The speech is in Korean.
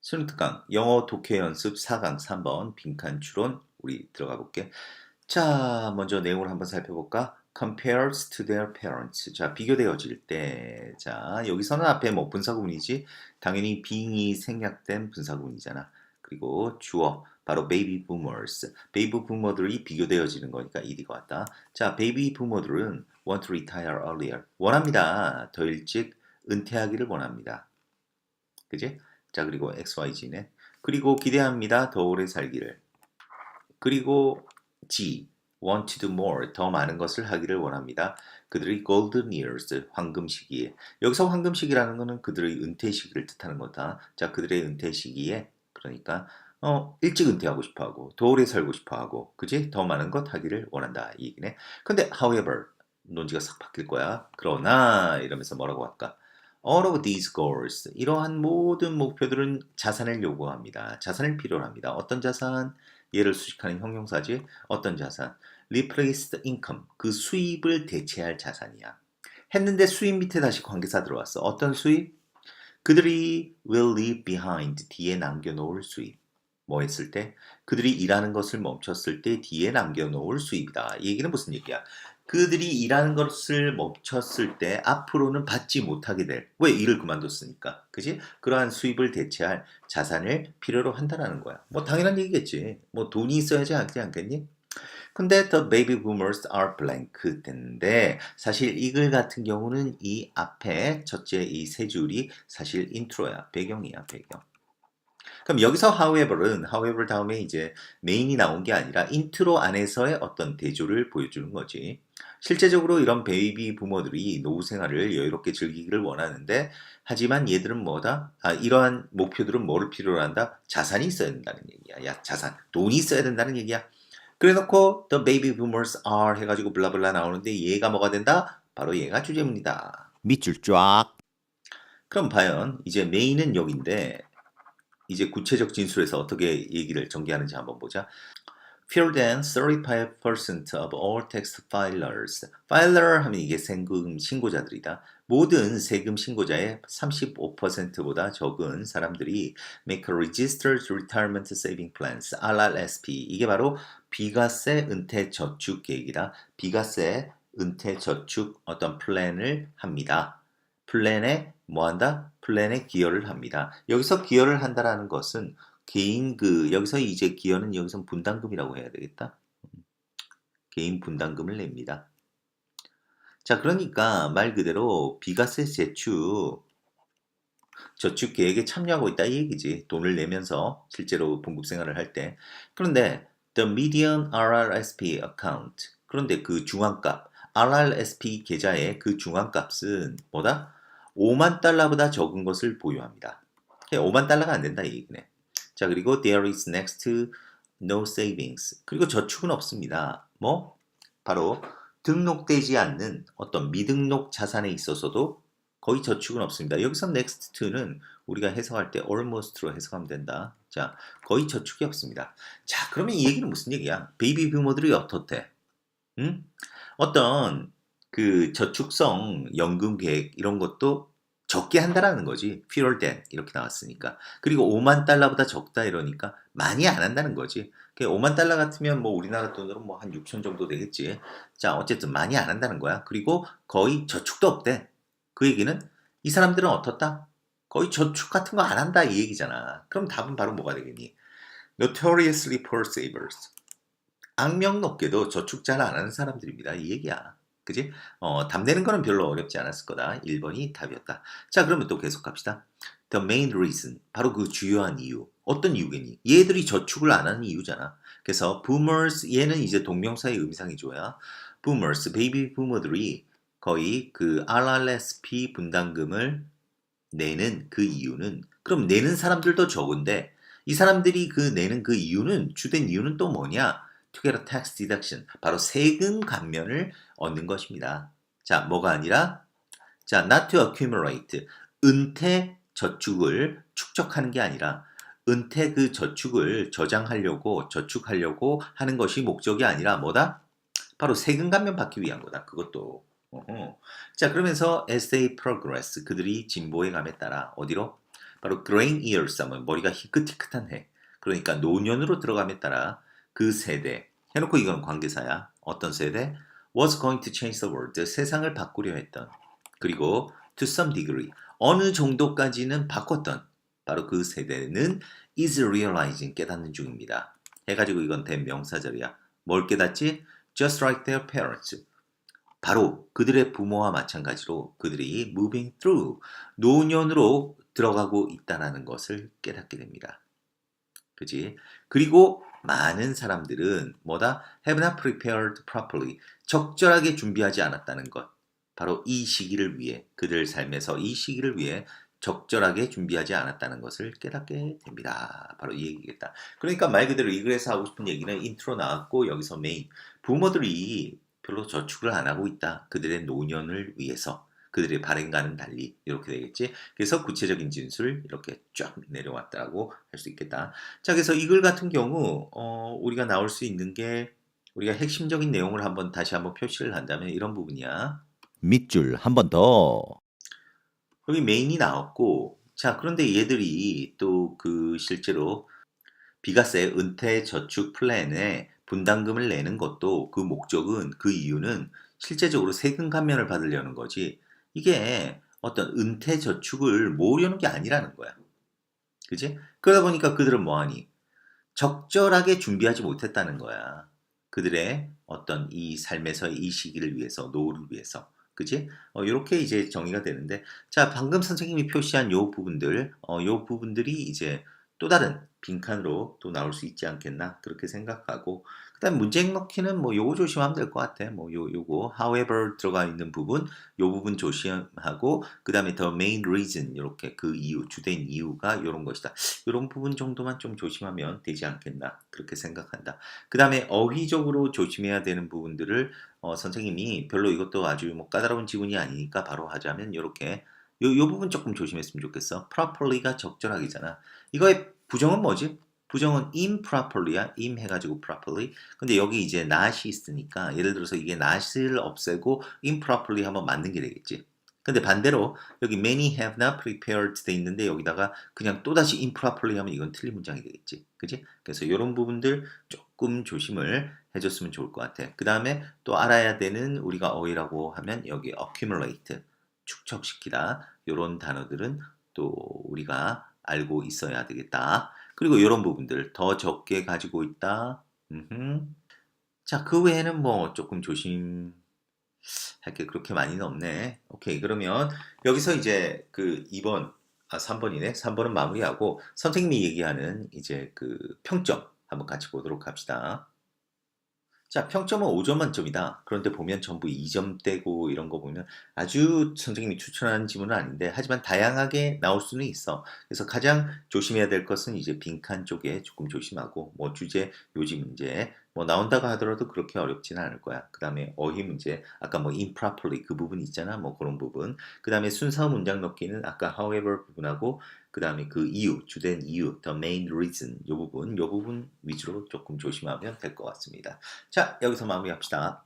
수능 특강 영어 독해 연습 4강 3번 빈칸 추론 우리 들어가 볼게. 자, 먼저 내용을 한번 살펴볼까? compares to their parents. 자, 비교되어질 때. 자, 여기서는 앞에 뭐 분사구문이지. 당연히 being이 생략된 분사구문이잖아. 그리고 주어 바로 baby boomers. 베이비 부모들이 비교되어지는 거니까 이리가 왔다. 자, 베이비 부모들은 want to retire earlier. 원합니다. 더 일찍 은퇴하기를 원합니다. 그지? 자, 그리고 XYG네. 그리고 기대합니다. 더 오래 살기를. 그리고 G, want to do more, 더 많은 것을 하기를 원합니다. 그들의 golden years, 황금 시기에. 여기서 황금 시기라는 것은 그들의 은퇴 시기를 뜻하는 거다. 자, 그들의 은퇴 시기에, 그러니까, 어, 일찍 은퇴하고 싶어 하고, 더 오래 살고 싶어 하고, 그지? 더 많은 것 하기를 원한다. 이 얘기네. 근데, however, 논지가 싹 바뀔 거야. 그러나, 이러면서 뭐라고 할까? All of these goals, 이러한 모든 목표들은 자산을 요구합니다. 자산을 필요로 합니다. 어떤 자산? 얘를 수식하는 형용사지. 어떤 자산? Replaced income, 그 수입을 대체할 자산이야. 했는데 수입 밑에 다시 관계사 들어왔어. 어떤 수입? 그들이 will leave behind, 뒤에 남겨놓을 수입. 뭐 했을 때? 그들이 일하는 것을 멈췄을 때 뒤에 남겨놓을 수입이다. 이 얘기는 무슨 얘기야? 그들이 일하는 것을 멈췄을 때 앞으로는 받지 못하게 될. 왜 일을 그만뒀으니까. 그지? 그러한 수입을 대체할 자산을 필요로 한다는 거야. 뭐 당연한 얘기겠지. 뭐 돈이 있어야지 하지 않겠니? 근데 the baby boomers are blank 된데 사실 이글 같은 경우는 이 앞에 첫째 이 세 줄이 사실 인트로야. 배경이야, 배경. 그럼 여기서 however은 however 다음에 이제 메인이 나온 게 아니라 인트로 안에서의 어떤 대조를 보여주는 거지. 실제적으로 이런 베이비 부모들이 노후 생활을 여유롭게 즐기기를 원하는데 하지만 얘들은 뭐다? 아, 이러한 목표들은 뭐를 필요로 한다? 자산이 있어야 된다는 얘기야. 야, 자산. 돈이 있어야 된다는 얘기야. 그래 놓고 the baby boomers are 해가지고 블라블라 나오는데 얘가 뭐가 된다? 바로 얘가 주제입니다. 밑줄 쫙. 그럼 과연 이제 메인은 여기인데 이제 구체적 진술에서 어떻게 얘기를 전개하는지 한번 보자. Fewer than 35% of all tax filers. filer 하면 이게 세금 신고자들이다. 모든 세금 신고자의 35%보다 적은 사람들이 make a registered retirement saving plans, RRSP. 이게 바로 비과세 은퇴 저축 계획이다. 비과세 은퇴 저축 어떤 플랜을 합니다. 플랜에 뭐 한다? 플랜에 기여를 합니다. 여기서 기여를 한다라는 것은 개인 그 여기서 이제 기여는 여기서 분담금이라고 해야 되겠다. 개인 분담금을 냅니다. 자, 그러니까 말 그대로 비과세 제축 저축 계획에 참여하고 있다 이 얘기지. 돈을 내면서 실제로 봉급 생활을 할 때. 그런데 the median RRSP account 그런데 그 중앙값 RRSP 계좌의 그 중앙값은 뭐다? 5만 달러보다 적은 것을 보유합니다. 5만 달러가 안 된다 이 얘기네. 자 그리고 there is next no savings 그리고 저축은 없습니다. 뭐 바로 등록되지 않는 어떤 미등록 자산에 있어서도 거의 저축은 없습니다. 여기서 next to는 우리가 해석할 때 almost로 해석하면 된다. 자 거의 저축이 없습니다. 자 그러면 이 얘기는 무슨 얘기야? 베이비 부모들이 어떻대? 응? 어떤 그 저축성 연금 계획 이런 것도 적게 한다라는 거지. fewer than 이렇게 나왔으니까. 그리고 5만 달러보다 적다 이러니까 많이 안 한다는 거지. 5만 달러 같으면 뭐 우리나라 돈으로 뭐 한 6천 정도 되겠지. 자, 어쨌든 많이 안 한다는 거야. 그리고 거의 저축도 없대. 그 얘기는 이 사람들은 어떻다? 거의 저축 같은 거 안 한다 이 얘기잖아. 그럼 답은 바로 뭐가 되겠니? Notoriously poor savers. 악명 높게도 저축 잘 안 하는 사람들입니다. 이 얘기야. 그지? 어, 답 내는 거는 별로 어렵지 않았을 거다. 1번이 답이었다. 자, 그러면 또 계속 갑시다. The main reason. 바로 그 주요한 이유. 어떤 이유겠니? 얘들이 저축을 안 하는 이유잖아. 그래서 boomers, 얘는 이제 동명사의 의미상이 좋아요. boomers, 베이비 부모들이 거의 그 RRSP 분담금을 내는 그 이유는 그럼 내는 사람들도 적은데 이 사람들이 그 내는 그 이유는 주된 이유는 또 뭐냐? A tax deduction. 바로 세금 감면을 얻는 것입니다. 자, 뭐가 아니라 자, not to accumulate. 은퇴 저축을 축적하는 게 아니라 은퇴 그 저축을 저장하려고 저축하려고 하는 것이 목적이 아니라 뭐다? 바로 세금 감면 받기 위한 거다. 그것도 어허. 자, 그러면서 as they progress 그들이 진보해 감에 따라 어디로? 바로 graying years 머리가 희끗희끗한 해. 그러니까 노년으로 들어감에 따라 그 세대 해놓고 이건 관계사야. 어떤 세대? was going to change the world. 세상을 바꾸려 했던. 그리고 to some degree. 어느 정도까지는 바꿨던. 바로 그 세대는 is realizing 깨닫는 중입니다. 해가지고 이건 대명사절이야. 뭘 깨닫지? Just like their parents. 바로 그들의 부모와 마찬가지로 그들이 moving through 노년으로 들어가고 있다는 것을 깨닫게 됩니다. 그지? 그리고 많은 사람들은 뭐다? have not prepared properly. 적절하게 준비하지 않았다는 것. 바로 이 시기를 위해 그들 삶에서 이 시기를 위해 적절하게 준비하지 않았다는 것을 깨닫게 됩니다. 바로 이 얘기겠다. 그러니까 말 그대로 이 글에서 하고 싶은 얘기는 인트로 나왔고 여기서 메인 부모들이 별로 저축을 안 하고 있다. 그들의 노년을 위해서 그들의 발행과는 달리 이렇게 되겠지. 그래서 구체적인 진술 이렇게 쫙 내려왔다고 할 수 있겠다. 자, 그래서 이글 같은 경우 어, 우리가 나올 수 있는 게 우리가 핵심적인 내용을 한번 다시 한번 표시를 한다면 이런 부분이야. 밑줄 한 번 더. 여기 메인이 나왔고 자 그런데 얘들이 또 그 실제로 비과세 은퇴 저축 플랜에 분담금을 내는 것도 그 목적은 그 이유는 실제적으로 세금 감면을 받으려는 거지 이게 어떤 은퇴 저축을 모으려는 게 아니라는 거야. 그지 그러다 보니까 그들은 뭐하니? 적절하게 준비하지 못했다는 거야. 그들의 어떤 이 삶에서 이 시기를 위해서 노후를 위해서. 그지? 어, 이렇게 이제 정의가 되는데, 자, 방금 선생님이 표시한 요 부분들, 어, 요 부분들이 이제 또 다른 빈칸으로 또 나올 수 있지 않겠나, 그렇게 생각하고, 그 다음 문제행 넣기는 뭐 요거 조심하면 될 것 같아. 뭐 요, 요거, however 들어가 있는 부분, 요 부분 조심하고, 그 다음에 the main reason, 이렇게 그 이유, 주된 이유가 요런 것이다. 요런 부분 정도만 좀 조심하면 되지 않겠나, 그렇게 생각한다. 그 다음에 어휘적으로 조심해야 되는 부분들을 어, 선생님이 별로 이것도 아주 뭐 까다로운 지문이 아니니까 바로 하자면 이렇게 요, 요 부분 조금 조심했으면 좋겠어. properly가 적절하기잖아. 이거의 부정은 뭐지? 부정은 improperly야. im 해가지고 properly. 근데 여기 이제 not이 있으니까 예를 들어서 이게 not을 없애고 improperly 한번 만든 게 되겠지. 근데 반대로 여기 many have not prepared 돼 있는데 여기다가 그냥 또다시 improperly 하면 이건 틀린 문장이 되겠지. 그지? 그래서 이런 부분들 조금 조심을 해줬으면 좋을 것 같아. 그 다음에 또 알아야 되는 우리가 어휘라고 하면 여기 accumulate, 축적시키다. 이런 단어들은 또 우리가 알고 있어야 되겠다. 그리고 이런 부분들 더 적게 가지고 있다. 자, 그 외에는 뭐 조금 조심 할게 그렇게 많이는 없네. 오케이. 그러면 여기서 이제 그 2번, 아, 3번이네. 3번은 마무리하고 선생님이 얘기하는 이제 그 평점 한번 같이 보도록 합시다. 자, 평점은 5점 만점이다. 그런데 보면 전부 2점대고 이런 거 보면 아주 선생님이 추천하는 지문은 아닌데 하지만 다양하게 나올 수는 있어. 그래서 가장 조심해야 될 것은 이제 빈칸 쪽에 조금 조심하고 뭐 주제, 요지 문제 뭐 나온다고 하더라도 그렇게 어렵지는 않을 거야. 그 다음에 어휘 문제, 아까 뭐 improperly 그 부분 있잖아. 뭐 그런 부분. 그 다음에 순서 문장 넣기는 아까 however 부분하고 그 다음에 그 이유, 주된 이유, the main reason 요 부분, 요 부분 위주로 조금 조심하면 될 것 같습니다. 자, 여기서 마무리합시다.